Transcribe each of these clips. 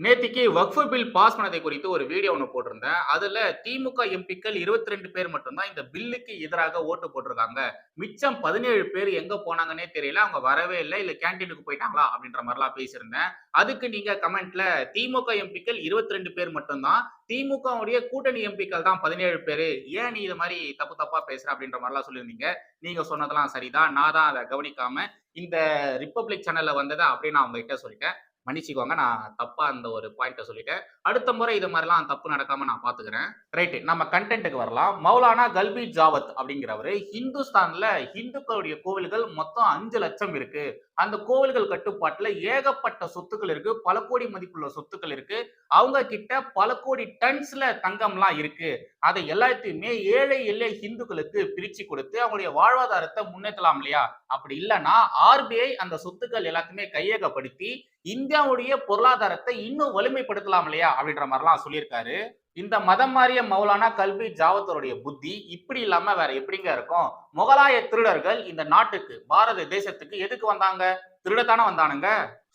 நேத்திக்கு வக்ஃபு bill pass பண்ணதை குறித்து ஒரு வீடியோ ஒன்று போட்டிருந்தேன். அதுல திமுக எம்பிக்கள் 22 பேர் மட்டும்தான் இந்த பில்லுக்கு எதிராக ஓட்டு போட்டிருக்காங்க. மிச்சம் பதினேழு பேர் எங்க போனாங்கன்னே தெரியல. அவங்க வரவே இல்லை. இல்ல கேன்டீனுக்கு போயிட்டாங்களா அப்படின்ற மாதிரிலாம் பேசியிருந்தேன். அதுக்கு நீங்க கமெண்ட்ல திமுக எம்பிக்கள் 22 பேர் மட்டும்தான் திமுகவுடைய கூட்டணி எம்பிக்கள் தான் பதினேழு பேர். ஏன் நீ இது மாதிரி தப்பு தப்பா பேசுற அப்படின்ற மாதிரிலாம் சொல்லியிருந்தீங்க. நீங்க சொன்னதெல்லாம் சரிதான். நான் தான் அதை கவனிக்காம இந்த ரிப்பப்ளிக் சேனல்ல வந்ததை அப்படியே நான் உங்ககிட்ட சொல்லிட்டேன். மன்னிச்சுக்கோங்க. நான் தப்பா அந்த ஒரு பாயிண்ட்டை சொல்லிட்டேன். அடுத்த முறை இது மாதிரிலாம் தப்பு நடக்காம நான் பாத்துக்கிறேன். ரைட்டு நம்ம கண்டென்ட்டுக்கு வரலாம். மௌலானா கல்பி ஜாவத் அப்படிங்கிறவரு ஹிந்துஸ்தான்ல ஹிந்துக்களுடைய கோவில்கள் மொத்தம் அஞ்சு லட்சம் இருக்கு. அந்த கோவில்கள் கட்டுப்பாட்டுல ஏகப்பட்ட சொத்துக்கள் இருக்கு. பல கோடி மதிப்புள்ள சொத்துக்கள் இருக்கு. அவங்க கிட்ட பல கோடி டன்ஸ்ல தங்கம்லாம் இருக்கு. அதை எல்லாத்தையுமே ஏழை எல்லை ஹிந்துக்களுக்கு பிரிச்சு கொடுத்து அவங்களுடைய வாழ்வாதாரத்தை முன்னேற்றலாம் இல்லையா? அப்படி இல்லைன்னா ஆர்பிஐ அந்த சொத்துக்கள் எல்லாத்தையுமே கையகப்படுத்தி இந்தியாவுடைய பொருளாதாரத்தை இன்னும் வலிமைப்படுத்தலாம் இல்லையா? அப்படின்ற மாதிரிலாம் சொல்லியிருக்காரு. இந்த மதம் மாறிய மௌலானா கல்வி ஜாவத்தருடைய புத்தி இப்படி இல்லாம வேற எப்படிங்க இருக்கும்? முகலாய திருடர்கள் இந்த நாட்டுக்கு பாரத தேசத்துக்கு எதுக்கு வந்தாங்க? திருடத்தானே வந்தானுங்க.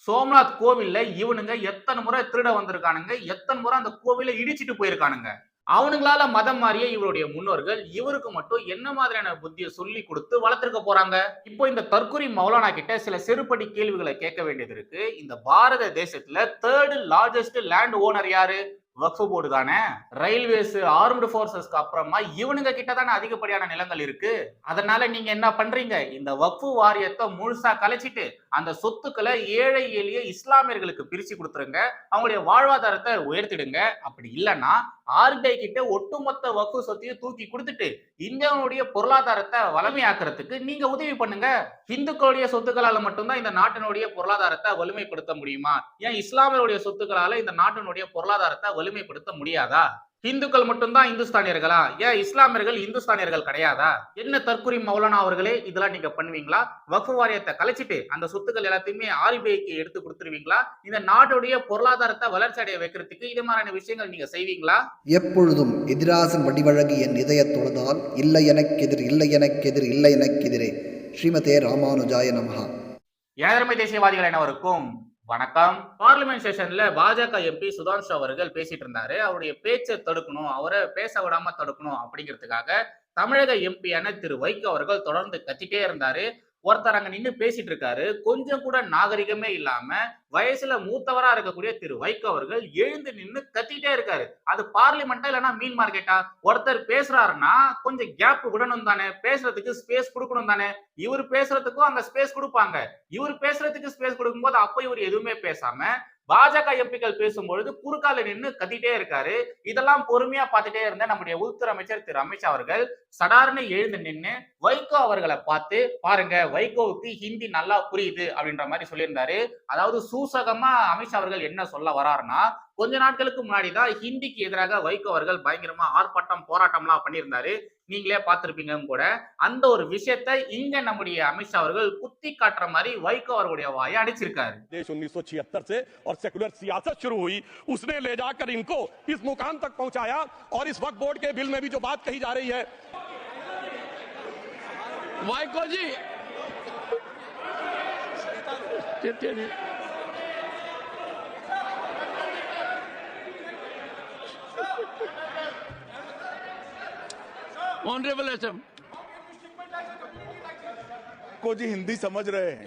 சோம்நாத் கோவில்ல இவனுங்க எத்தனை முறை திருட வந்திருக்கானுங்க? எத்தனை முறை அந்த கோவிலை இடிச்சிட்டு போயிருக்கானுங்க? அவனுங்களால மதம் மாறிய இவருடைய முன்னோர்கள் இவருக்கு மட்டும் என்ன மாதிரியான புத்தியை சொல்லி கொடுத்து வளர்த்துருக்க போறாங்க? இப்போ இந்த தற்கொலை மௌலானா கிட்ட சில செருப்படி கேள்விகளை கேட்க வேண்டியது இருக்கு. இந்த பாரத தேசத்துல தேர்டு லார்ஜஸ்ட் லேண்ட் ஓனர் யாரு? வக்ஃபு போர்டு தானே. ரயில்வேஸ் ஆர்ம்டு போர்சஸ்க்கு அப்புறமா இவனுங்க கிட்ட தானே அதிகப்படியான நிலங்கள் இருக்கு. அதனால நீங்க என்ன பண்றீங்க? இந்த வக்ஃபு வாரியத்தை முழுசா கலைச்சிட்டு அந்த சொத்துக்களை ஏழை எளிய இஸ்லாமியர்களுக்கு பிரிச்சு கொடுத்துருங்க. அவங்களுடைய வாழ்வாதாரத்தை உயர்த்திடுங்க. அப்படி இல்லைன்னா ஆர்பிஐ கிட்ட ஒட்டுமொத்த வக்கு சொத்தையும் தூக்கி கொடுத்துட்டு இந்தியாவுடைய பொருளாதாரத்தை வலிமையாக்குறதுக்கு நீங்க உதவி பண்ணுங்க. இந்துக்களுடைய சொத்துக்களால மட்டும்தான் இந்த நாட்டினுடைய பொருளாதாரத்தை வலிமைப்படுத்த முடியுமா? ஏன் இஸ்லாமியருடைய சொத்துக்களால இந்த நாட்டினுடைய பொருளாதாரத்தை வலிமைப்படுத்த முடியாதா? இந்துக்கள் மட்டும்தான் இந்துஸ்தானியர்களா? ஏன் இஸ்லாமியர்கள் இந்துஸ்தானியர்கள் கிடையாதா? என்ன தற்குறி மௌலானா அவர்களே? இதெல்லாம் நீங்க பண்ணுவீங்களா? வக்ஃபு வாரியத்தை கலைச்சிட்டு அந்த சொத்துக்கள் எல்லாத்தையுமே ஆர்பிஐக்கு எடுத்து கொடுத்துருவீங்களா? இந்த நாட்டுடைய பொருளாதாரத்தை வளர்ச்சி அடைய வைக்கிறதுக்கு இது மாதிரியான விஷயங்கள் நீங்க செய்வீங்களா? எப்பொழுதும் எதிராசன் வடிவழகு என் இதயத் தொழுதால் இல்லை எனக்கெதிர் இல்லை எனக்கெதிர் இல்லை எனக்கெதிரே. ஸ்ரீமதே ராமானுஜாய நமஹா. ஏழமை தேசியவாதிகள் அனைவருக்கும் வணக்கம். பார்லிமெண்ட் செஷன்ல பாஜக எம்பி சுதான்ஷு அவர்கள் பேசிட்டு இருந்தாரு அவருடைய பேச்சை தடுக்கணும் அவரை பேச விடாம தடுக்கணும் அப்படிங்கிறதுக்காக தமிழக எம்பியான திரு வைகோ அவர்கள் தொடர்ந்து கத்திட்டே இருந்தாரு. ஒருத்தர் அங்க நின்று பேசிட்டு இருக்காரு கொஞ்சம் கூட நாகரிகமே இல்லாம வயசுல மூத்தவரா இருக்கக்கூடிய திரு வைகோ அவர்கள் எழுந்து நின்று கத்திட்டே இருக்காரு. அது பார்லிமெண்டா இல்லைன்னா மீன் மார்க்கெட்டா? ஒருத்தர் பேசுறாருன்னா கொஞ்சம் கேப் விடணும் தானே. பேசுறதுக்கு ஸ்பேஸ் கொடுக்கணும் தானே. இவர் பேசுறதுக்கும் அங்க ஸ்பேஸ் கொடுப்பாங்க. இவர் பேசுறதுக்கு ஸ்பேஸ் கொடுக்கும்போது அப்ப இவர் எதுவுமே பேசாம பாஜக எம்பிக்கள் பேசும்பொழுது குறுக்கால நின்று கத்திட்டே இருக்காரு. இதெல்லாம் பொறுமையா பார்த்துட்டே இருந்த நம்முடைய உள்துறை அமைச்சர் திரு அமித்ஷா அவர்கள் சடார்னு எழுந்து நின்று வைகோ அவர்களை பார்த்து பாருங்க வைகோவுக்கு ஹிந்தி நல்லா புரியுது அப்படின்ற மாதிரி சொல்லியிருந்தாரு. அதாவது சூசகமா அமித்ஷா அவர்கள் என்ன சொல்ல வராருன்னா கொஞ்ச நாட்களுக்கு முன்னாடி தான் ஹிந்திக்கு எதிராக வைகோ அவர்கள் பயங்கரமா ஆர்ப்பாட்டம் போராட்டம்லாம் பண்ணியிருந்தாரு. நீங்களே பார்த்திருப்பீங்க கூட அந்த ஒரு விஷயத்தை இங்க நம்முடைய அமித்ஷா அவர்கள் குத்தி காட்டுற மாதிரி வைகோ அவர்களுடைய வாயை அடிச்சிருக்காரு देश 1976 से और सेकुलर सियासत शुरू हुई उसने ले जाकर इनको इस मुकाम तक पहुंचाया और इस वक्त बोर्ड के बिल में भी जो बात कही जा रही है वाइको जी ऑनरेबल एसएम को जी हिंदी समझ रहे हैं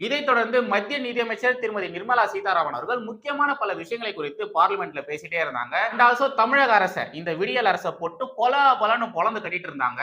இதைத் தொடர்ந்து மத்திய நிதியமைச்சர் திருமதி நிர்மலா சீதாராமன் அவர்கள் முக்கியமான பல விஷயங்களை குறித்து பார்லிமெண்ட்ல பேசிட்டே இருந்தாங்க அண்ட் ஆல்சோ தமிழக அரசை இந்த விடியல் அரசை போட்டு கொல பலன்னு பொழந்து கட்டிட்டு இருந்தாங்க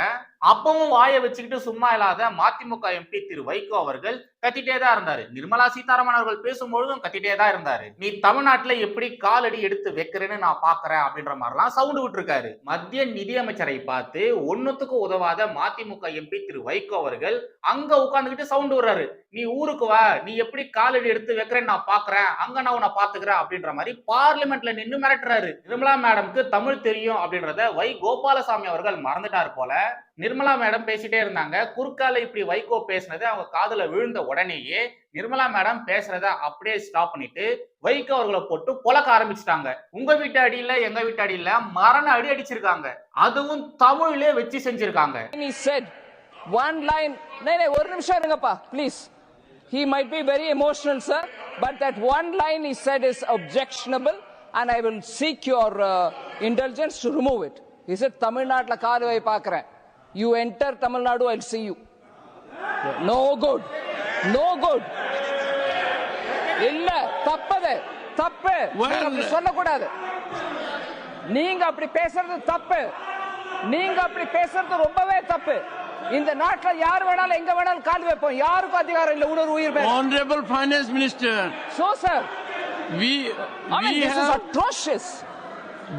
அப்பவும் வாயை வச்சுக்கிட்டு சும்மா இல்லாத மதிமுக எம்பி திரு வைகோ அவர்கள் கத்திட்டே தான் இருந்தாரு. நிர்மலா சீதாராமன் அவர்கள் பேசும்பொழுதும் கத்திட்டே தான் இருந்தாரு. நீ தமிழ்நாட்டுல எப்படி காலடி எடுத்து வைக்கிறேன்னு நான் பாக்குறேன் அப்படின்ற மாதிரிலாம் சவுண்டு விட்டுருக்காரு. மத்திய நிதியமைச்சரை பார்த்து ஒன்னுத்துக்கு உதவாத மதிமுக எம்பி திரு வைகோ அவர்கள் அங்க உட்காந்துக்கிட்டு சவுண்டு விடுறாரு. நீ ஊருக்கு வா நீ எப்படி காலடி எடுத்து வைக்கிறேன்னு நான் பாக்குறேன். அங்க நான் உன்னை பாத்துக்கிறேன் அப்படின்ற மாதிரி பார்லிமெண்ட்ல நின்னு மிரட்டுறாரு. நிர்மலா மேடம்க்கு தமிழ் தெரியும் அப்படின்றத வை கோபாலசாமி அவர்கள் மறந்துட்டார் போல நிர்மலா மேடம் பேசிட்டே இருந்தாங்க. குறுக்கால இப்படி வைகோ பேசினது அவங்க காதல விழுந்த உடனேயே நிர்மலா மேடம் பேசுறத அப்படியே ஸ்டாப் பண்ணிட்டு வைகோ அவர்களை போட்டு புலக்க ஆரம்பிச்சிட்டாங்க. உங்க வீட்டு அடியில எங்க வீட்டு அடியில மரண அடி அடிச்சிருக்காங்க. அதுவும் தமிழ்லயே வச்சு செஞ்சிருக்காங்க. He said ஒரு நிமிஷம் இருங்கப்பா please he might be very emotional sir but that one line he said is objectionable, and I will seek your uh, indulgence to remove it. He said, Tamil Nadu காலுவை paakren. You enter Tamil Nadu, I'll see you. No good. No good. இல்ல தப்பது தப்பு அப்படி சொல்லக்கூடாது நீங்க அப்படி பேசுறது தப்பு நீங்க அப்படி பேசுறது ரொம்பவே தப்பு இந்த நாட்டுல யார் வேணாலும் எங்க வேணாலும் கால் வைப்போம் யாருக்கும் அதிகாரம் இல்ல உணர்வு உயிர் Honorable Finance Minister, so sir we I mean, we this is have atrocious.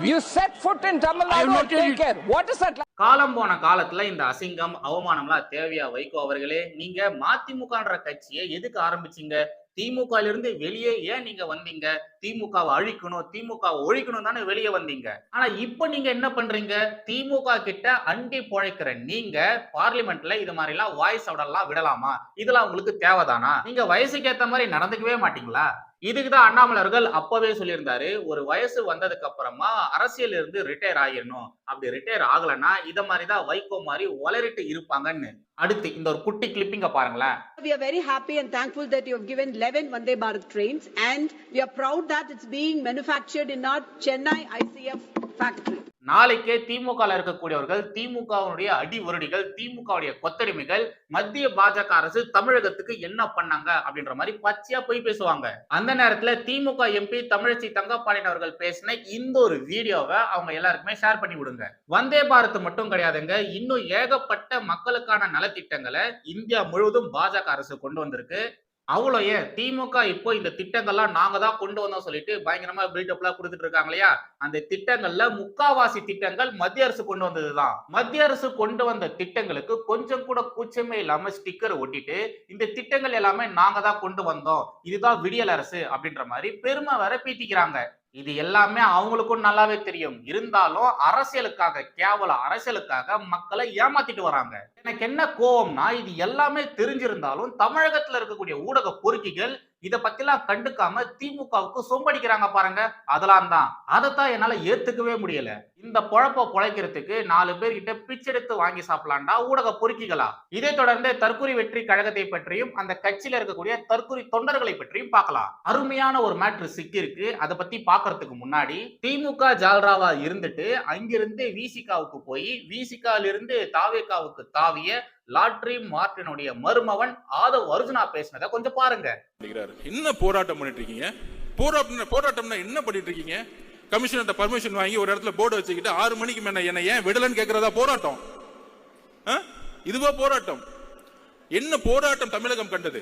You set foot in Tamil Nadu, noted take it. care. What is that? காலம் போன காலத்துல இந்த அசிங்கம் அவமானம்லாம் தேவையா? வைகோ அவர்களே நீங்க மதிமுகன்ற கட்சியை எதுக்கு ஆரம்பிச்சீங்க? திமுக இருந்து வெளியே ஏன் நீங்க வந்தீங்க? திமுகவை அழிக்கணும் திமுகவை ஒழிக்கணும் தானே வெளியே வந்தீங்க. ஆனா இப்ப நீங்க என்ன பண்றீங்க? திமுக கிட்ட அண்டி புழைக்கிற நீங்க பார்லிமெண்ட்ல இது மாதிரி எல்லாம் வாய்ஸ் அவடெல்லாம் விடலாமா? இதெல்லாம் உங்களுக்கு தேவைதானா? நீங்க வயசுக்கு ஏத்த மாதிரி நடந்துக்கவே மாட்டீங்களா? இதுக்குதான் அண்ணாமலை அவர்கள் அப்பவே சொல்லியிருந்தாரு ஒரு வயசு வந்ததுக்கு அப்புறமா அரசியல் இருந்து ரிட்டையர் ஆகிடணும் அப்படி ரிட்டையர் ஆகலைன்னா இத மாதிரி தான் வைகோ மாதிரி வளரிட்டு இருப்பாங்கன்னு. அடுத்து இந்த ஒரு குட்டி கிளிப்பிங்க பாருங்களேன். We are very happy and thankful that you have given 11 Vande Bharat trains and we are proud that it's being manufactured in our Chennai ICF factory. நாளைக்கே திமுக இருக்கக்கூடியவர்கள் திமுகவுடைய அடிவருடிகள் திமுகவுடைய கொத்தடிமைகள் மத்திய பாஜக அரசு தமிழகத்துக்கு என்ன பண்ணாங்க அப்படின்ற மாதிரி பச்சையா போய் பேசுவாங்க. அந்த நேரத்துல திமுக எம்பி தமிழச்சி தங்கப்பாளையன் அவர்கள் பேசின இந்த ஒரு வீடியோவை அவங்க எல்லாருக்குமே ஷேர் பண்ணி விடுங்க. வந்தே பாரத் மட்டும் கிடையாதுங்க. இன்னும் ஏகப்பட்ட மக்களுக்கான நலத்திட்டங்களை இந்தியா முழுவதும் பாஜக அரசு கொண்டு வந்திருக்கு. அவ்வளோ ஏன் திமுக இப்போ இந்த திட்டங்கள்லாம் நாங்க தான் கொண்டு வந்தோம் சொல்லிட்டு பயங்கரமா பில்டப்லாம் கொடுத்துட்டு இருக்காங்க இல்லையா? அந்த திட்டங்கள்ல முக்காவாசி திட்டங்கள் மத்திய அரசு கொண்டு வந்ததுதான். மத்திய அரசு கொண்டு வந்த திட்டங்களுக்கு கொஞ்சம் கூட கூச்சமே இல்லாம ஸ்டிக்கர் ஒட்டிட்டு இந்த திட்டங்கள் எல்லாமே நாங்க தான் கொண்டு வந்தோம். இதுதான் விடியல் அரசு அப்படின்ற மாதிரி பெருமை வர பீத்திக்கிறாங்க. இது எல்லாமே அவங்களுக்கும் நல்லாவே தெரியும். இருந்தாலும் அரசியலுக்காக கேவல அரசியலுக்காக மக்களை ஏமாத்திட்டு வராங்க. எனக்கு என்ன கோவம்னா இது எல்லாமே தெரிஞ்சிருந்தாலும் தமிழகத்துல இருக்கக்கூடிய ஊடக பொறுக்கிகள் இதை பத்திலாம் கண்டுக்காம திமுகவுக்கு சொம்படிக்கிறாங்க பாருங்க. அதெல்லாம் தான். அதைத்தான் என்னால ஏத்துக்கவே முடியல. இந்த பொழப்ப பொழைக்கிறதுக்கு நாலு பேர்கிட்ட பிச்செடுத்து வாங்கி சாப்பிடலாம்டா ஊடக பொறுக்கிகளா? இதை தொடர்ந்து தற்கொலை வெற்றி கழகத்தை பற்றியும் அந்த கட்சியில இருக்கக்கூடிய தற்கொலை தொண்டர்களை பற்றியும் பார்க்கலாம். அருமையான ஒரு மேட்ரு சிக்கி இருக்கு அதை பத்தி பாக்குறதுக்கு முன்னாடி திமுக ஜால்ராவா இருந்துட்டு அங்கிருந்து விசிகாவுக்கு போய் விசிகால இருந்து தாவேகாவுக்கு தாவிய லாட்ரி மார்டினுடைய மருமவன் ஆதவ் அர்ஜுனா பேசினதை கொஞ்சம் பாருங்க. என்ன போராட்டம் பண்ணிட்டு இருக்கீங்க போராட்டம் போராட்டம்னா என்ன பண்ணிட்டு இருக்கீங்க கமிஷனர்ட்ட பர்மிஷன் வாங்கி ஒரு இடத்துல போர்டு வச்சுக்கிட்டு ஆறு மணிக்கு மேல என்ன ஏன் விடலன்னு கேக்குறதா போராட்டம்? இதுவா போராட்டம். என்ன போராட்டம் தமிழகம் கண்டது?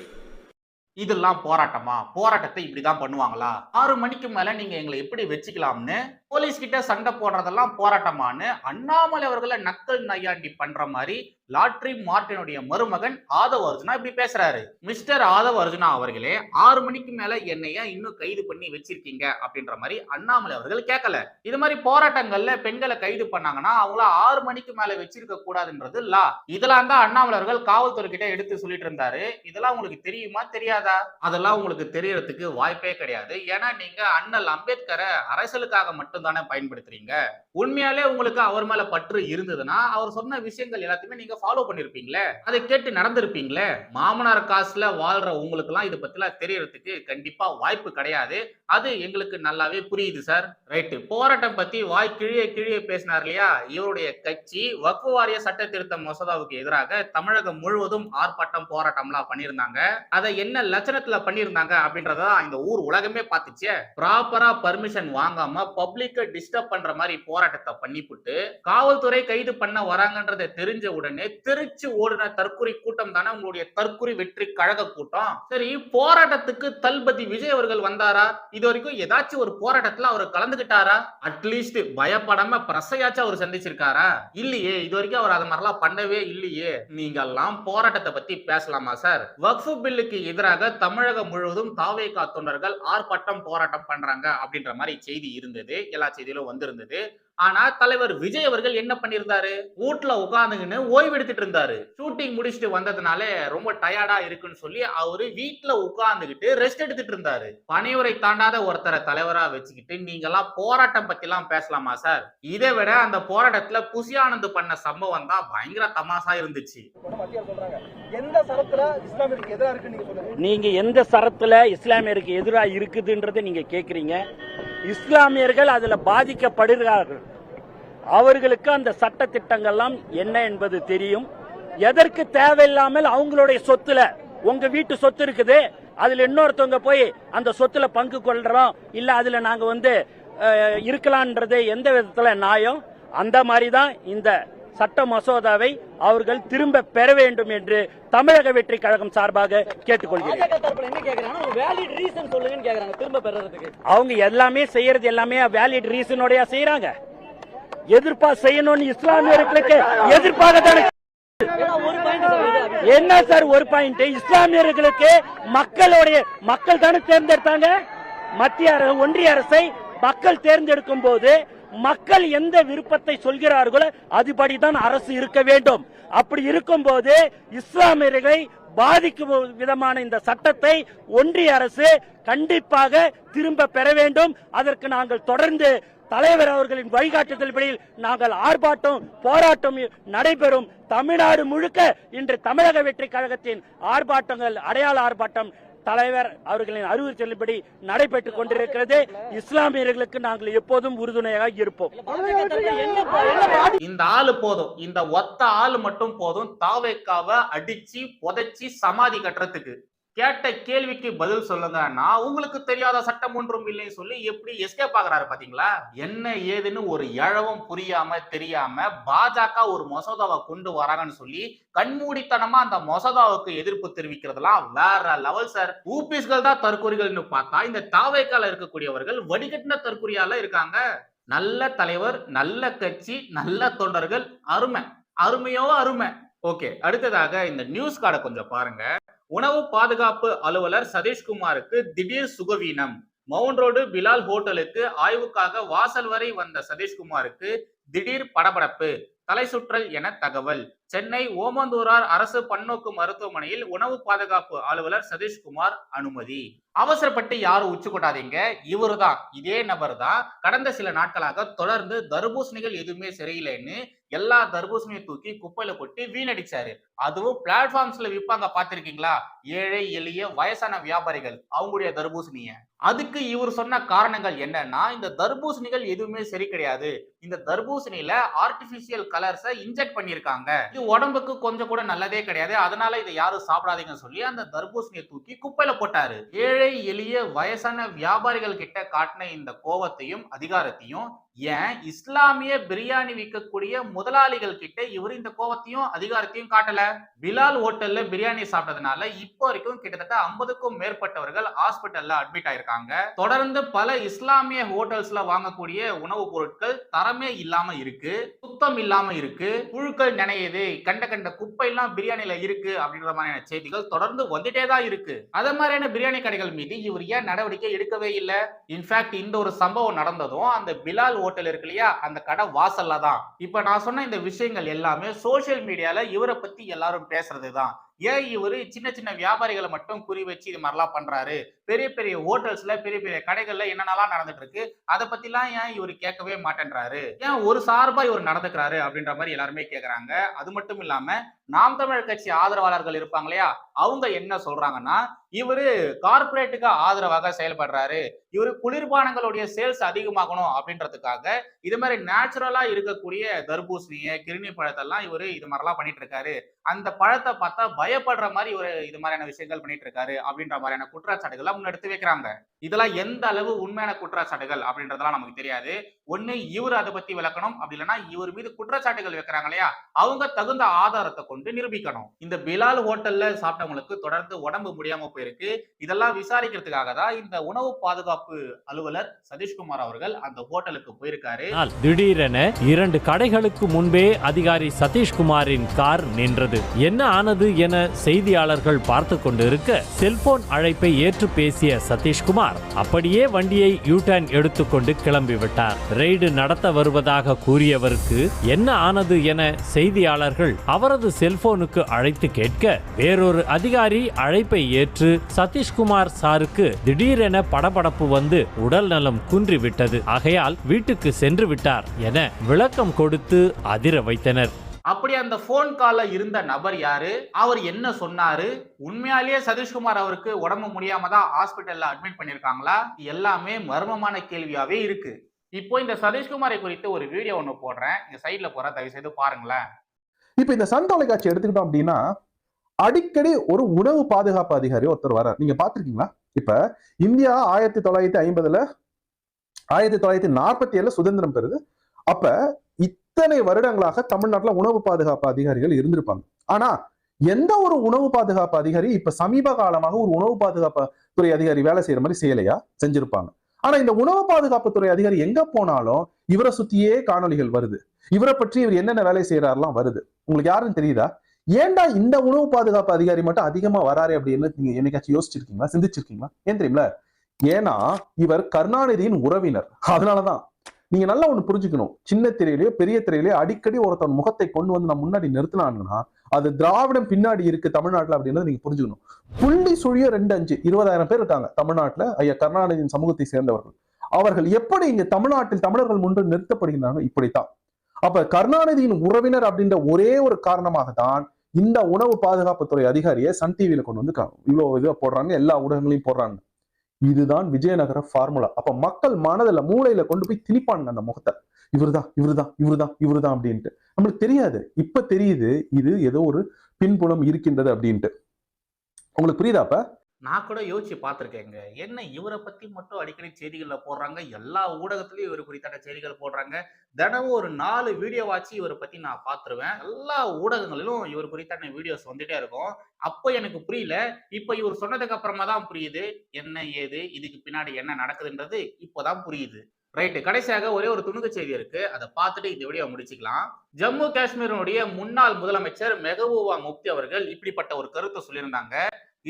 இதெல்லாம் போராட்டமா? போராட்டத்தை இப்படிதான் பண்ணுவாங்களா? ஆறு மணிக்கு மேல நீங்க எங்களை எப்படி வச்சுக்கலாம்னு போலீஸ் கிட்ட சண்டை போடுறதெல்லாம் போராட்டமான்னு அண்ணாமலை அவர்களை நக்கல் நையாண்டி பண்ற மாதிரி லாட்ரி மார்டினுடைய மருமகன் ஆதவ் அர்ஜுனா இப்படி பேசுறாரு. மிஸ்டர் ஆதவ் அர்ஜுனா அவர்களே ஆறு மணிக்கு மேல என்னைய இன்னும் கைது பண்ணி வச்சிருக்கீங்க அப்படின்ற மாதிரி அண்ணாமலை அவர்கள் கேட்கல. இது மாதிரி போராட்டங்கள்ல பெண்களை கைது பண்ணாங்கன்னா அவங்கள ஆறு மணிக்கு மேல வச்சிருக்க கூடாதுன்றது லா. இதெல்லாம் தான் அண்ணாமலை அவர்கள் காவல்துறை கிட்ட எடுத்து சொல்லிட்டு இருந்தாரு. இதெல்லாம் உங்களுக்கு தெரியுமா தெரியாதா? அதெல்லாம் உங்களுக்கு தெரியறதுக்கு வாய்ப்பே கிடையாது. ஏன்னா நீங்க அண்ணல் அம்பேத்கரை அரசியலுக்காக மட்டும்தானே பயன்படுத்துறீங்க? உண்மையாலே உங்களுக்கு அவர் மேல பற்று இருந்ததுன்னா அவர் சொன்ன விஷயங்கள் எல்லாத்தையுமே நீங்க ஃபாலோ பண்ணிருப்பீங்களே? அதை கேட்டு நடந்திருப்பீங்களே? மாமனார் காசுல வாழ்ற உங்களுக்கு எல்லாம் இதை பத்திலாம் தெரியறதுக்கு கண்டிப்பா வாய்ப்பு கிடையாது. அது எங்களுக்கு நல்லாவே புரியுது சார் ரைட்டு போராட்டம் பத்தி வாய் கிழிய கிழிய பேசினார் இல்லையா? இவருடைய கட்சி வக்ஃபு வாரிய சட்ட திருத்த மசோதாவுக்கு எதிராக தமிழகம் முழுவதும் ஆர்ப்பாட்டம் போராட்டம்லாம் பண்ணியிருந்தாங்க. அதை என்ன லட்சணத்துல பண்ணியிருந்தாங்க அப்படின்றத இந்த ஊர் உலகமே பார்த்துச்சு. ப்ராப்பரா பர்மிஷன் வாங்காம பப்ளிக் பப்ளிக்க டிஸ்டர்ப் பண்ற மாதிரி போராட்டத்தை பண்ணிப்புட்டு காவல்துறை கைது பண்ண வராங்கன்றதை தெரிஞ்ச உடனே திருச்சி ஓடின தற்கொலை கூட்டம் தானே உங்களுடைய தற்கொலை வெற்றி கழக கூட்டம். சரி போராட்டத்துக்கு தல்பதி விஜய் அவர்கள் வந்தாரா? இது வரைக்கும் ஏதாச்சும் ஒரு போராட்டத்துல அவர் கலந்துகிட்டாரா? அட்லீஸ்ட் பயப்படாம பிரசையாச்சும் அவர் சந்திச்சிருக்காரா? இல்லையே இது வரைக்கும் அவர் அது மாதிரிலாம் பண்ணவே இல்லையே. நீங்க எல்லாம் போராட்டத்தை பத்தி பேசலாமா சார் வக்ஃபு பில்லுக்கு எதிராக தமிழகம் முழுவதும் தாவேகா தொண்டர்கள் ஆர்ப்பாட்டம் போராட்டம் பண்றாங்க அப்படின்ற மாதிரி செய்தி இருந்தது. எல்லா செய்தியிலும் வந்திருந்தது. ஆனா தலைவர் விஜய் அவர்கள் என்ன பண்ணிருந்தாரு வீட்டுல உட்காந்துக்கின்னு ஓய்வு எடுத்துட்டு இருந்தாரு. ஷூட்டிங் முடிச்சுட்டு வந்ததுனால ரொம்ப டயர்டா இருக்குன்னு சொல்லி அவரு வீட்டுல உட்கார்ந்துகிட்டு ரெஸ்ட் எடுத்துட்டு இருந்தாரு. பணியுரை தாண்டாத ஒருத்தரை தலைவரா வச்சுக்கிட்டு நீங்க எல்லாம் போராட்டம் பத்தி எல்லாம் பேசலாமா சார்? இதை விட அந்த போராட்டத்துல புசி ஆனந்த் பண்ண சம்பவம் தான் பயங்கர தமாசா இருந்துச்சு. எந்த நீங்க எந்த சரத்துல இஸ்லாமியருக்கு எதிராக இருக்குதுன்றதை நீங்க கேக்குறீங்க? இஸ்லாமியர்கள் அதில் பாதிக்கப்படுகிறார்கள். அவர்களுக்கு அந்த சட்ட திட்டங்கள்லாம் என்ன என்பது தெரியும். எதற்கு தேவையில்லாமல் அவங்களுடைய சொத்துல உங்க வீட்டு சொத்து இருக்குது அதுல இன்னொருத்தவங்க போய் அந்த சொத்துல பங்கு கொள்றோம் இல்ல அதுல நாங்க வந்து இருக்கலான்றதே இருக்கலான்றது எந்த விதத்துல நியாயம்? அந்த மாதிரி தான் இந்த சட்ட மசோதாவை அவர்கள் திரும்ப பெற வேண்டும் என்று தமிழக வெற்றி கழகம் சார்பாக கேட்டுக்கொள்கிறேன். அவங்க எல்லாமே செய்யறது எல்லாமே வேலிட் ரீசனோடய செய்யறாங்க எதிர்ப்பா செய்யணும்னு இஸ்லாமியர்களுக்கு எதிர்ப்பாக தானே என்ன சார் ஒரு பாயிண்ட் இஸ்லாமியர்களுக்கு மக்களுடைய மக்கள் தானே தேர்ந்தெடுத்தாங்க? மத்திய அரசு ஒன்றிய அரசை மக்கள் தேர்ந்தெடுக்கும் போது மக்கள் எந்த விருப்பத்தை சொல்கிறார்களோ அதுபடிதான் அரசு இருக்க வேண்டும். அப்படி இருக்கும்போது இஸ்லாமியர்களை பாதிக்கும் விதமான இந்த சட்டத்தை ஒன்றிய அரசு கண்டிப்பாக திரும்ப பெற வேண்டும். அதற்கு நாங்கள் தொடர்ந்து தலைவர் அவர்களின் வழிகாட்டுதல்படியில் நாங்கள் ஆர்ப்பாட்டம் போராட்டம் நடைபெறும். தமிழ்நாடு முழுக்க இன்று தமிழக வெற்றி கழகத்தின் ஆர்ப்பாட்டங்கள் அடையாள ஆர்ப்பாட்டம் தலைவர் அவர்களின் அறிவுறுத்தலின்படி நடைபெற்றுக் கொண்டிருக்கிறது. இஸ்லாமியர்களுக்கு நாங்கள் எப்போதும் உறுதுணையாக இருப்போம். இந்த ஆளு போதும். இந்த ஒத்த ஆளு மட்டும் போதும். தாவேக்காவை அடிச்சு புதைச்சி சமாதி கட்டுறதுக்கு. கேட்ட கேள்விக்கு பதில் சொல்லுங்கன்னா உங்களுக்கு தெரியாத சட்டம் ஒன்றும் இல்லைன்னு சொல்லி எப்படி எஸ்கேப் ஆகுறாரு பாத்தீங்களா? என்ன ஏதுன்னு ஒரு இழவும் புரியாம தெரியாம பாஜக ஒரு மசோதாவை கொண்டு வராங்கன்னு சொல்லி கண்மூடித்தனமா அந்த மசோதாவுக்கு எதிர்ப்பு தெரிவிக்கிறதுலாம் வேற லெவல் சார் ஊபிஸ்கள் தான் தற்கொலைகள்னு பார்த்தா இந்த தாவேக்கால இருக்கக்கூடியவர்கள் வடிகட்டின தற்கொலையால இருக்காங்க. நல்ல தலைவர் நல்ல கட்சி நல்ல தொண்டர்கள் அருமை. அருமையோ அருமை. ஓகே அடுத்ததாக இந்த நியூஸ் கார்டை கொஞ்சம் பாருங்க. உணவு பாதுகாப்பு அலுவலர் சதீஷ்குமாருக்கு திடீர் சுகவீனம். மவுண்ட் ரோடு பிலால் ஹோட்டலுக்கு ஆய்வுக்காக வாசல் வரை வந்த சதீஷ்குமாருக்கு திடீர் படபடப்பு. தலை சுற்றல் என தகவல். சென்னை ஓமந்தூரார் அரசு பன்னோக்கு மருத்துவமனையில் உணவு பாதுகாப்பு அலுவலர் சதீஷ்குமார் அனுமதி. அவசரப்பட்டு யாரும் உச்சு கொட்டாதீங்க இவருதான் இதே நபர் தான் கடந்த சில நாட்களாக தொடர்ந்து தர்பூசணிகள் எதுவுமே சரியில்லைன்னு எல்லா தர்பூசணியும் தூக்கி குப்பையில கொட்டி வீணடிச்சாரு. அதுவும் பிளாட்ஃபார்ம்ஸ்ல விற்பாங்க பாத்திருக்கீங்களா ஏழை எளிய வயசான வியாபாரிகள் அவங்களுடைய தர்பூசணிய. அதுக்கு இவர் சொன்ன காரணங்கள் என்னன்னா இந்த தர்பூசணிகள் எதுவுமே சரி கிடையாது. இந்த தர்பூசணியில ஆர்டிபிஷியல் கலர்ஸை இன்ஜெக்ட் பண்ணியிருக்காங்க. இது உடம்புக்கு கொஞ்சம் கூட நல்லதே கிடையாது. அதனால இதை யாரும் சாப்பிடாதீங்கன்னு சொல்லி அந்த தர்பூசணியை தூக்கி குப்பையில போட்டாரு. ஏழை எளிய வயசான வியாபாரிகள் கிட்ட காட்டின இந்த கோபத்தையும் அதிகாரத்தையும் ஏன் இஸ்லாமிய பிரியாணி விற்கக்கூடிய முதலாளிகள் கிட்ட இவர் இந்த கோவத்தையும் அதிகாரத்தையும் காட்டல? பிலால் ஹோட்டல்ல பிரியாணி சாப்பிட்டதுனால இப்போ வரைக்கும் கிட்டத்தட்ட ஐம்பதுக்கும் மேற்பட்டவர்கள் ஹாஸ்பிட்டல்ல அட்மிட் ஆயிருக்காங்க. தொடர்ந்து பல இஸ்லாமிய ஹோட்டல்ஸ்ல வாங்கக்கூடிய உணவுப் பொருட்கள் தரமே இல்லாம இருக்கு சுத்தம் இல்லாம இருக்கு புழுக்கள் நினையுது கண்ட கண்ட குப்பை எல்லாம் பிரியாணில இருக்கு அப்படின்ற மாதிரியான செய்திகள் தொடர்ந்து வந்துட்டே தான் இருக்கு. அத மாதிரியான பிரியாணி கடைகள் மீது இவர் ஏன் நடவடிக்கை எடுக்கவே இல்லை? இன்ஃபேக்ட் இந்த ஒரு சம்பவம் நடந்ததும் அந்த பிலால் ஹோட்டல் இருக்கு இல்லையா? அந்த கடை வாசல்ல தான். இப்ப நான் சொன்ன இந்த விஷயங்கள் எல்லாமே சோசியல் மீடியால இவரை பத்தி எல்லாரும் பேசுறதுதான். ஏன் இவரு சின்ன சின்ன வியாபாரிகளை மட்டும் குறி வச்சு இது மாதிரிலாம் பண்றாரு. பெரிய பெரிய ஹோட்டல்ஸ்ல பெரிய பெரிய கடைகள்ல என்னென்னலாம் நடந்துட்டு இருக்கு அதை பத்திலாம் ஏன் இவர் கேட்கவே மாட்டேன்றாரு? ஏன் ஒரு சார்பா இவர் நடந்துக்கிறாரு அப்படின்ற மாதிரி எல்லாருமே கேட்கறாங்க அது மட்டும் இல்லாம நாம் தமிழர் கட்சி ஆதரவாளர்கள் இருப்பாங்க இல்லையா? அவங்க என்ன சொல்றாங்கன்னா இவரு கார்ப்பரேட்டுக்கு ஆதரவாக செயல்படுறாரு. இவரு குளிர்பானங்களுடைய சேல்ஸ் அதிகமாகணும் அப்படின்றதுக்காக இது மாதிரி நேச்சுரலா இருக்கக்கூடிய தர்பூசணியை கிருணி பழத்தெல்லாம் இவரு இது மாதிரிலாம் பண்ணிட்டு இருக்காரு அந்த பழத்தை பார்த்தா பய பயப்படுற மாதிரி ஒரு இது மாதிரியான விஷயங்கள் பண்ணிட்டு இருக்காரு அப்படின்ற மாதிரியான குற்றச்சாட்டுகள்லாம் முன்னெடுத்து வைக்கிறாங்க. இதெல்லாம் எந்த அளவு உண்மையான குற்றச்சாட்டுகள் அப்படின்றதெல்லாம் நமக்கு தெரியாது. ஒண்ணு இவர் அதை பத்தி விளக்கணும். அப்படி இல்லைன்னா இவர் மீது குற்றச்சாட்டுகள் வைக்கிறாங்க இல்லையா அவங்க தகுந்த ஆதாரத்தை கொண்டு நிரூபிக்கணும். இந்த பிலால் ஹோட்டல்ல சாப்பிட்டவங்களுக்கு தொடர்ந்து உடம்பு முடியாம போயிருக்கு. இதெல்லாம் விசாரிக்கிறதுக்காக தான் இந்த உணவு பாதுகாப்பு அலுவலர் சதீஷ்குமார் அவர்கள் அந்த ஹோட்டலுக்கு போயிருக்காரு. திடீரென இரண்டு கடைகளுக்கு முன்பே அதிகாரி சதீஷ்குமாரின் கார் நின்றது. என்ன ஆனது என செய்தியாளர்கள் பார்த்து கொண்டிருக்க செல்போன் அழைப்பை ஏற்று பேசிய சதீஷ்குமார் அப்படியே வண்டியை யூ டர்ன் எடுத்துக்கொண்டு கிளம்பிவிட்டார். ரெய்டு நடத்த வருவதாக கூறியவருக்கு என்ன ஆனது என செய்தியாளர்கள் அவரது செல்போனுக்கு அழைத்து கேட்க வேறொரு அதிகாரி அழைப்பை ஏற்று சதீஷ்குமார் சாருக்கு திடீரென படபடப்பு வந்து உடல் நலம் குன்றிவிட்டது. ஆகையால் வீட்டுக்கு சென்று விட்டார் என விளக்கம் கொடுத்து அதிர வைத்தனர். அப்படி அந்த போன் கால்ல இருந்த நபர் யாரு? அவர் என்ன சொன்னாரு? உண்மையாலேயே சதீஷ்குமார் அவருக்கு உடம்பு முடியாம தான் ஹாஸ்பிட்டல்ல அட்மிட் பண்ணிருக்காங்களா? இது எல்லாமே மர்மமான கேள்வியாவே இருக்கு. இப்போ இந்த சதீஷ்குமாரை குறித்து ஒரு வீடியோ ஒன்று போடுறேன். இந்த சைட்ல போற தயவு செய்து பாருங்களேன். இப்ப இந்த சன் தொலைக்காட்சி எடுத்துக்கிட்டோம் அப்படின்னா அடிக்கடி ஒரு உணவு பாதுகாப்பு அதிகாரி ஒருத்தர் வர நீங்க பாத்திருக்கீங்களா இப்ப இந்தியா ஆயிரத்தி தொள்ளாயிரத்தி ஐம்பதுல ஆயிரத்தி தொள்ளாயிரத்தி நாற்பத்தி ஏழுல சுதந்திரம் பெறுது. அப்ப இத்தனை வருடங்களாக தமிழ்நாட்டுல உணவு பாதுகாப்பு அதிகாரிகள் இருந்திருப்பாங்க. ஆனா எந்த ஒரு உணவு பாதுகாப்பு அதிகாரி இப்ப சமீப காலமாக ஒரு உணவு பாதுகாப்பு துறை அதிகாரி வேலை செய்யற மாதிரி செய்யலையா? செஞ்சிருப்பாங்க. ஆனா இந்த உணவு பாதுகாப்புத்துறை அதிகாரி எங்க போனாலும் இவரை சுத்தியே காணொளிகள் வருது. இவரை பற்றி இவர் என்னென்ன வேலை செய்யறாருலாம் வருது. உங்களுக்கு யாருன்னு தெரியுதா? ஏன்டா இந்த உணவு பாதுகாப்பு அதிகாரி மட்டும் அதிகமா வராரு அப்படின்னு நீங்க என்னைக்காச்சும் யோசிச்சிருக்கீங்களா? சிந்திச்சிருக்கீங்களா? ஏன் தெரியுமில ஏன்னா இவர் கருணாநிதியின் உறவினர். அதனாலதான். நீங்க நல்லா ஒண்ணு புரிஞ்சுக்கணும். சின்ன திரையிலேயோ பெரிய திரையிலேயோ அடிக்கடி ஒருத்தன் முகத்தை கொண்டு வந்து நான் முன்னாடி நிறுத்தினாங்கன்னா அது திராவிடம் பின்னாடி இருக்கு தமிழ்நாட்டுல அப்படின்றத நீங்க புரிஞ்சுக்கணும். புள்ளி சுழிய ரெண்டு அஞ்சு இருபதாயிரம் பேர் இருக்காங்க தமிழ்நாட்டுல. ஐயா கருணாநிதியின் சமூகத்தை சேர்ந்தவர்கள். அவர்கள் எப்படி இங்க தமிழ்நாட்டில் தமிழர்கள் முன்பு நிறுத்தப்படுகின்றாங்க? இப்படித்தான். அப்ப கருணாநிதியின் உறவினர் அப்படின்ற ஒரே ஒரு காரணமாக தான் இந்த உணவு பாதுகாப்புத்துறை அதிகாரியை சன் டிவியில கொண்டு வந்து கா- இவ்வளவு இதுவா போடுறாங்க எல்லா ஊடகங்களையும் போடுறாங்க. இதுதான் விஜயநகர ஃபார்முலா அப்ப மக்கள் மனதில் மூளையில கொண்டு போய் திணிப்பானுங்க அந்த முகத்தை. இவருதான் இவருதான் இவருதான் இவருதான் அப்படின்ட்டு. நம்மளுக்கு தெரியாது. இப்ப தெரியுது இது ஏதோ ஒரு பின்புலம் இருக்கின்றது அப்படின்ட்டு. உங்களுக்கு புரியுதாப்ப நான் கூட யோசிச்சு பார்த்துருக்கேங்க. என்ன இவரை பத்தி மட்டும் அடிக்கடி செய்திகளில் போடுறாங்க? எல்லா ஊடகத்திலயும் இவர் குறித்தான செய்திகள் போடுறாங்க. தினமும் ஒரு நாலு வீடியோவாச்சு இவரை பத்தி நான் பார்த்துருவேன். எல்லா ஊடகங்களிலும் இவர் குறித்தான வீடியோஸ் வந்துட்டே இருக்கும். அப்போ எனக்கு புரியல. இப்போ இவர் சொன்னதுக்கு அப்புறமா தான் புரியுது. என்ன ஏது? இதுக்கு பின்னாடி என்ன நடக்குதுன்றது இப்போதான் புரியுது. ரைட்டு கடைசியாக ஒரே ஒரு துணுக்கு செய்தி இருக்கு. அதை பார்த்துட்டு இந்த வீடியோ முடிச்சுக்கலாம். ஜம்மு காஷ்மீரினுடைய முன்னாள் முதலமைச்சர் மெஹபூபா முப்தி அவர்கள் இப்படிப்பட்ட ஒரு கருத்தை சொல்லியிருந்தாங்க.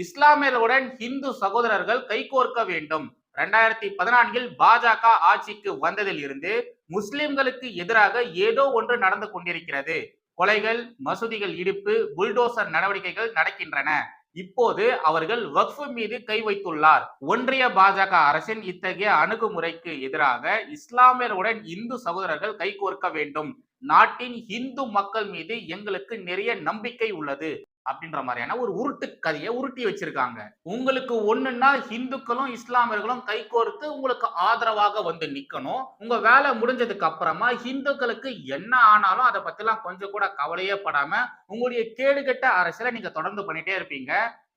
இஸ்லாமியர்களுடன் ஹிந்து சகோதரர்கள் கைகோர்க்க வேண்டும். ரெண்டாயிரத்தி பதினான்கில் பாஜக ஆட்சிக்கு வந்ததில் இருந்து முஸ்லிம்களுக்கு எதிராக ஏதோ ஒன்று நடந்து கொண்டிருக்கிறது. கொலைகள் மசூதிகள் இடிப்பு புல்டோசர் நடவடிக்கைகள் நடக்கின்றன. இப்போது அவர்கள் வக்ஃபு மீது கை வைத்துள்ளார். ஒன்றிய பாஜக அரசின் இத்தகைய அணுகுமுறைக்கு எதிராக இஸ்லாமியருடன் இந்து சகோதரர்கள் கைகோர்க்க வேண்டும். நாட்டின் இந்து மக்கள் மீது எங்களுக்கு நிறைய நம்பிக்கை உள்ளது. அப்படின்ற மாதிரியான ஒரு உருட்டு கதையை உருட்டி வச்சிருக்காங்க. உங்களுக்கு ஒண்ணுன்னா ஹிந்துக்களும் இஸ்லாமியர்களும் கைகோர்த்து உங்களுக்கு ஆதரவாக வந்து நிக்கணும். உங்க வேலை முடிஞ்சதுக்கு அப்புறமா ஹிந்துக்களுக்கு என்ன ஆனாலும் அதை பத்திலாம் கொஞ்சம் கூட கவலையே படாம உங்களுடைய கேடுகட்ட அரசியலை நீங்க தொடர்ந்து பண்ணிட்டே இருப்பீங்க.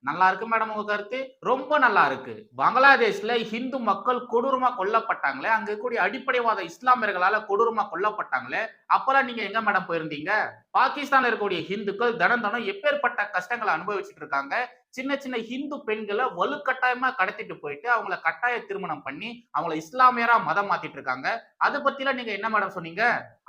நல்லா இருக்கு மேடம் உங்க கருத்து? ரொம்ப நல்லா இருக்கு. பங்களாதேஷ்ல ஹிந்து மக்கள் கொடூரமா கொல்லப்பட்டாங்களே அங்க இருக்கக்கூடிய அடிப்படைவாத இஸ்லாமியர்களால கொடூரமா கொல்லப்பட்டாங்களே அப்பெல்லாம் நீங்க எங்க மேடம் போயிருந்தீங்க? பாகிஸ்தான்ல இருக்கக்கூடிய ஹிந்துக்கள் தினம் தினம் எப்பேற்பட்ட கஷ்டங்களை அனுபவிச்சுட்டு இருக்காங்க? சின்ன சின்ன ஹிந்து பெண்களை வலுக்கட்டாயமா கடத்திட்டு போயிட்டு அவங்கள கட்டாய திருமணம் பண்ணி அவங்கள இஸ்லாமியரா மதம் மாத்திட்டு இருக்காங்க. அதை பத்திலாம் நீங்க என்ன மேடம் சொன்னீங்க?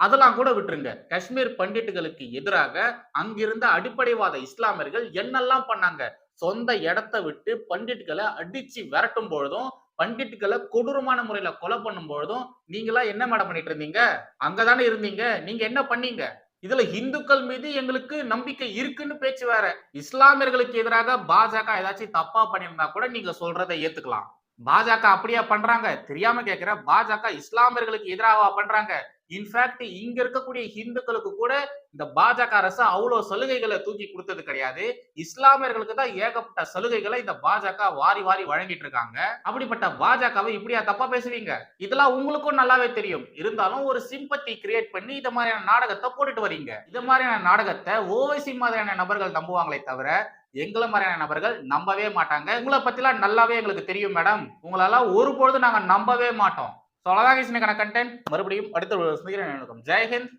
அதெல்லாம் கூட விட்டுருங்க. காஷ்மீர் பண்டிட்டுகளுக்கு எதிராக அங்கிருந்த அடிப்படைவாத இஸ்லாமியர்கள் என்னெல்லாம் பண்ணாங்க? சொந்த இடத்த விட்டு பண்டிட்களை அடிச்சு விரட்டும் பொழுதும் பண்டிட்களை கொடூரமான முறையில கொலை பண்ணும் பொழுதும் நீங்களா என்ன மேடம் பண்ணிட்டு இருந்தீங்க? அங்கதானே இருந்தீங்க. நீங்க என்ன பண்ணீங்க? இதுல இந்துக்கள் மீது எங்களுக்கு நம்பிக்கை இருக்குன்னு பேச்சு வேற. இஸ்லாமியர்களுக்கு எதிராக பாஜக ஏதாச்சும் தப்பா பண்ணியிருந்தா கூட நீங்க சொல்றதை ஏத்துக்கலாம். பாஜக அப்படியா பண்றாங்க? தெரியாம கேக்குற பாஜக இஸ்லாமியர்களுக்கு எதிராக பண்றாங்க? இன்ஃபேக்ட் இங்க இருக்கக்கூடிய இந்துக்களுக்கு கூட இந்த பாஜக அரசு அவ்வளவு சலுகைகளை தூக்கி கொடுத்தது கிடையாது. இஸ்லாமியர்களுக்கு தான் ஏகப்பட்ட சலுகைகளை இந்த பாஜக வாரி வாரி வழங்கிட்டு இருக்காங்க. அப்படிப்பட்ட பாஜகவை இப்படியா தப்பா பேசுவீங்க? இதெல்லாம் உங்களுக்கும் நல்லாவே தெரியும். இருந்தாலும் ஒரு சிம்பத்தி கிரியேட் பண்ணி இந்த மாதிரியான நாடகத்தை போட்டுட்டு வரீங்க. இந்த மாதிரியான நாடகத்தை ஓவைசி மாதிரியான நபர்கள் நம்புவாங்களே தவிர எங்களை மாதிரியான நபர்கள் நம்பவே மாட்டாங்க. உங்களை பத்திலாம் நல்லாவே எங்களுக்கு தெரியும் மேடம் உங்களெல்லாம் ஒருபொழுது நாங்க நம்பவே மாட்டோம். ஸோ அவ்வளோதான் இன்னைக்கான கண்டென்ட் மறுபடியும் அடுத்த ஒரு சந்திக்கிறேன். ஜெய்ஹிந்த்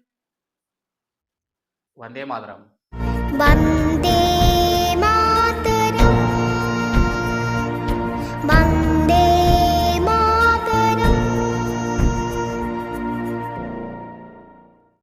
வந்தே மாதரம். வந்தே